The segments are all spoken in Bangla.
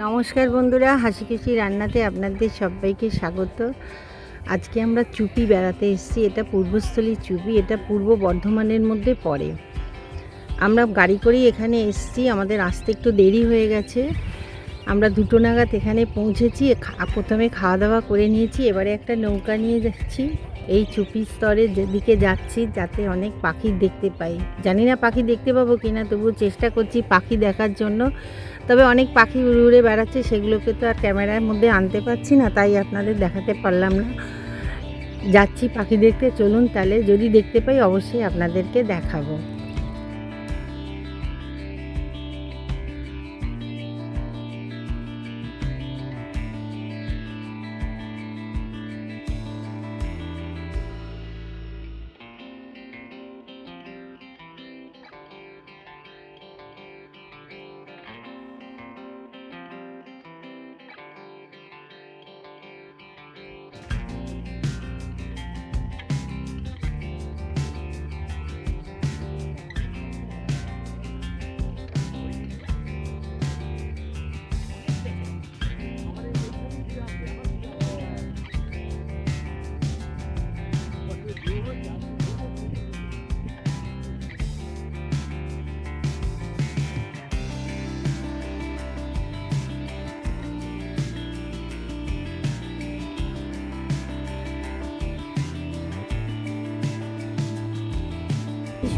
নমস্কার বন্ধুরা, হাসি খুশি রান্নাতে আপনাদের সবাইকে স্বাগত। আজকে আমরা চুপি বেড়াতে এসেছি, এটা পূর্বস্থলী চুপি, এটা পূর্ব বর্ধমানের মধ্যে পড়ে। আমরা গাড়ি করেই এখানে এসেছি, আমাদের আসতে একটু দেরি হয়ে গেছে। আমরা দুটো নাগাদ এখানে পৌঁছেছি প্রথমে খাওয়া দাওয়া করে নিয়েছি, এবারে একটা নৌকা নিয়ে যাচ্ছি। এই চুপি স্তরে যেদিকে যাচ্ছি, যাতে অনেক পাখি দেখতে পাই। জানি না পাখি দেখতে পাবো কি না তবুও চেষ্টা করছি পাখি দেখার জন্য। তবে অনেক পাখি উড়ে উড়ে বেড়াচ্ছে, সেগুলোকে তো আর ক্যামেরার মধ্যে আনতে পারছি না, তাই আপনাদের দেখাতে পারলাম না। যাচ্ছি পাখি দেখতে, চলুন তাহলে যদি দেখতে পাই, অবশ্যই আপনাদেরকে দেখাবো।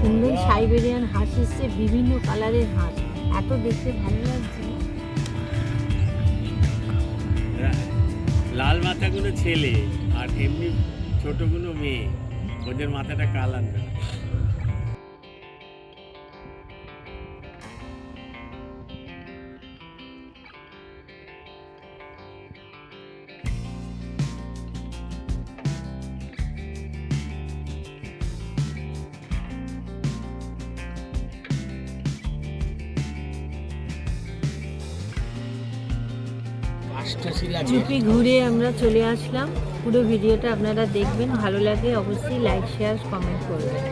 সুন্দর সাইবেরিয়ান হাঁস এসছে, বিভিন্ন কালারের হাঁস। এত দেখতে ভালো লাগছে। লাল মাথাগুলো ছেলে, আর এমনি ছোটগুলো মেয়ে। ওদের মাথাটা কালার চুপি ঘুরে আমরা চলে আসলাম। পুরো ভিডিওটা আপনারা দেখবেন। ভালো লাগে অবশ্যই লাইক শেয়ার কমেন্ট করবেন।